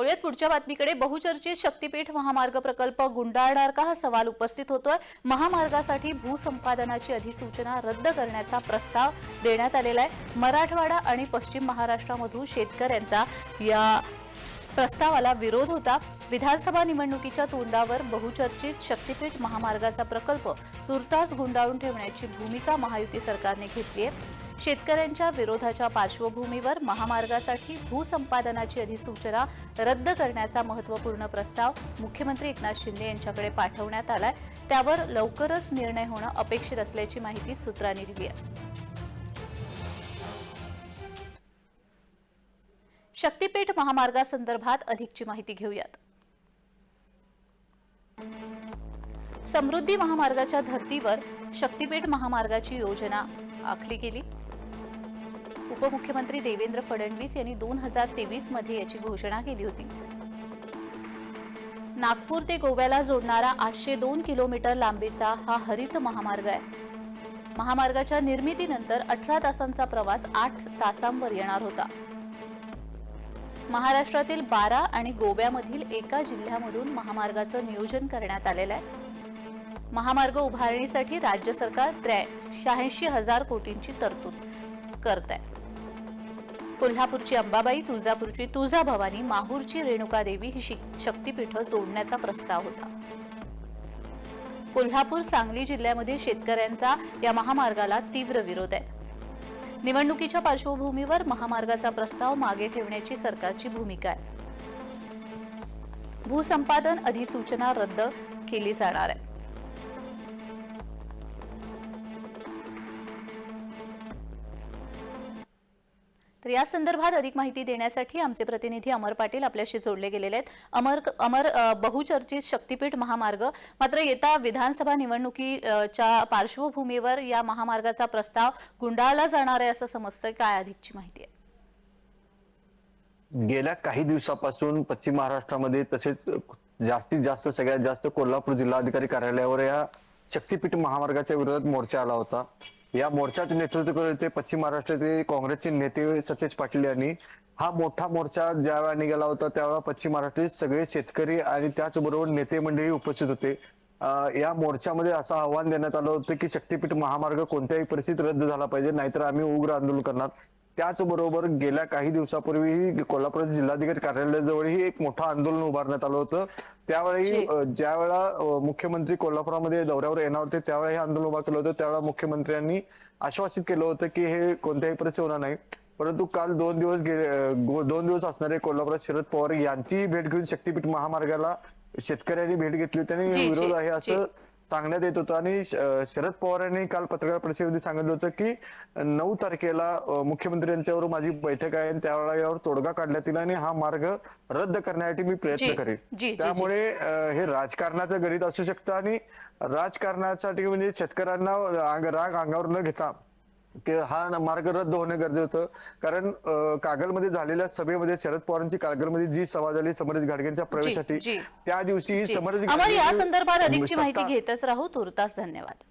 वळूयात पुढच्या बातमीकडे बहुचर्चित शक्तीपीठ महामार्ग प्रकल्प गुंडाळणार का हा सवाल उपस्थित होतोय. महामार्गासाठी भूसंपादनाची अधिसूचना रद्द करण्याचा प्रस्ताव देण्यात आलेला आहे. मराठवाडा आणि पश्चिम महाराष्ट्रामधून शेतकऱ्यांचा या प्रस्तावाला विरोध होता. विधानसभा निवडणुकीच्या तोंडावर बहुचर्चित शक्तीपीठ महामार्गाचा प्रकल्प तुर्तास गुंडाळून ठेवण्याची भूमिका महायुती सरकारने घेतली आहे. शेतकऱ्यांच्या विरोधाच्या पार्श्वभूमीवर महामार्गासाठी भूसंपादनाची अधिसूचना रद्द करण्याचा महत्त्वपूर्ण प्रस्ताव मुख्यमंत्री एकनाथ शिंदे यांच्याकडे पाठवण्यात आलाय. त्यावर लवकरच निर्णय होणं अपेक्षित असल्याची माहिती सूत्रांनी दिली आहे. शक्तीपीठ महामार्गासंदर्भात अधिकची माहिती घेऊयात. समृद्धी महामार्गाच्या धर्तीवर शक्तीपीठ महामार्गाची योजना आखली गेली. उपमुख्यमंत्री देवेंद्र फडणवीस यांनी दोन हजार तेवीसमध्ये याची घोषणा केली होती. नागपूर ते गोव्याला जोडणारा आठशे दोन किलोमीटर लांबीचा हा हरित महामार्ग आहे. महामार्गाच्या निर्मितीनंतर अठरा तासांचा प्रवास आठ तासांवर येणार होता. महाराष्ट्रातील बारा आणि गोव्यामधील एका जिल्ह्यामधून महामार्गाचं नियोजन करण्यात आलेलं आहे. महामार्ग उभारणीसाठी राज्य सरकार त्र्या शहाऐंशी हजार कोटींची तरतूद करत आहे कोल्हापूरची अंबाबाई तुळजापूरची तुळजाभवानी माहूरची रेणुका देवी ही शिक- शक्तीपीठं जोडण्याचा प्रस्ताव होता. कोल्हापूर सांगली जिल्ह्यामध्ये शेतकऱ्यांचा या महामार्गाला तीव्र विरोध आहे. निवडणुकीच्या पार्श्वभूमीवर महामार्गाचा प्रस्ताव मागे ठेवण्याची सरकारची भूमिका आहे. भूसंपादन अधिसूचना रद्द केली जाणार आहे. तर या संदर्भात अधिक माहिती देण्यासाठी आमचे प्रतिनिधी अमर पाटील आपल्याशी जोडले गेलेले आहेत. अमर अमर बहुचर्चित शक्तीपीठ महामार्ग. मात्र येत्या विधानसभा निवडणुकीच्या पार्श्वभूमीवर या महामार्गाचा प्रस्ताव गुंडाळला जाणार आहे असं समजतं काय अधिकची माहिती आहे? गेल्या काही दिवसापासून पश्चिम महाराष्ट्रामध्ये तसेच जास्तीत जास्त सगळ्यात जास्त कोल्हापूर जिल्हाधिकारी कार्यालयावर या शक्तीपीठ महामार्गाच्या विरोधात मोर्चा आला होता. या मोर्चाचे नेतृत्व करत होते पश्चिम महाराष्ट्रातील काँग्रेसचे नेते सतेज पाटील यांनी. हा मोठा मोर्चा ज्यावेळा निघाला होता त्यावेळा पश्चिम महाराष्ट्रातील सगळे शेतकरी आणि त्याचबरोबर नेते मंडळी उपस्थित होते. या मोर्चामध्ये असं आव्हान देण्यात आलं होतं की शक्तीपीठ महामार्ग कोणत्याही परिस्थितीत रद्द झाला पाहिजे नाहीतर आम्ही उग्र आंदोलन करणार. त्याचबरोबर गेल्या काही दिवसापूर्वी कोल्हापूर जिल्हाधिकारी कार्यालयाजवळही एक मोठं आंदोलन उभारण्यात आलं होतं त्यावेळी जी. अ, ज्यावेळा अ, मुख्यमंत्री कोल्हापुरामध्ये दौऱ्यावर येणार होते त्यावेळी हे आंदोलन उभा केलं होतं त्यावेळा मुख्यमंत्र्यांनी आश्वासित केलं होतं की हे कोणत्याही परिस्थिती होणार नाही परंतु काल दोन दिवस गेले गो- दोन दिवस असणारे कोल्हापुरात शरद पवार यांचीही भेट घेऊन शक्तीपीठ महामार्गाला शेतकऱ्यांनी भेट घेतली होती आणि विरोध आहे. असं सांगण्यात येत होतं आणि शरद पवार यांनी काल पत्रकार परिषदेमध्ये सांगितलं होतं की नऊ तारखेला मुख्यमंत्री यांच्यावर माझी बैठक आहे आणि त्यावेळेला यावर तोडगा काढण्यात येईल आणि हा मार्ग रद्द करण्यासाठी मी प्रयत्न करेन. त्यामुळे हे राजकारणाचं गणित असू शकतं आणि राजकारणासाठी म्हणजे शेतकऱ्यांना राग अंगावर न घेता की हा मार्ग रद्द होणे गरजेचं होतं कारण कागलमध्ये झालेल्या सभेमध्ये शरद पवारांची कागलमध्ये जी सभा झाली समरेश घाटगेंच्या प्रवेशासाठी. त्या दिवशी. समरेश या संदर्भात अधिकची माहिती घेतच राहू तुर्तास धन्यवाद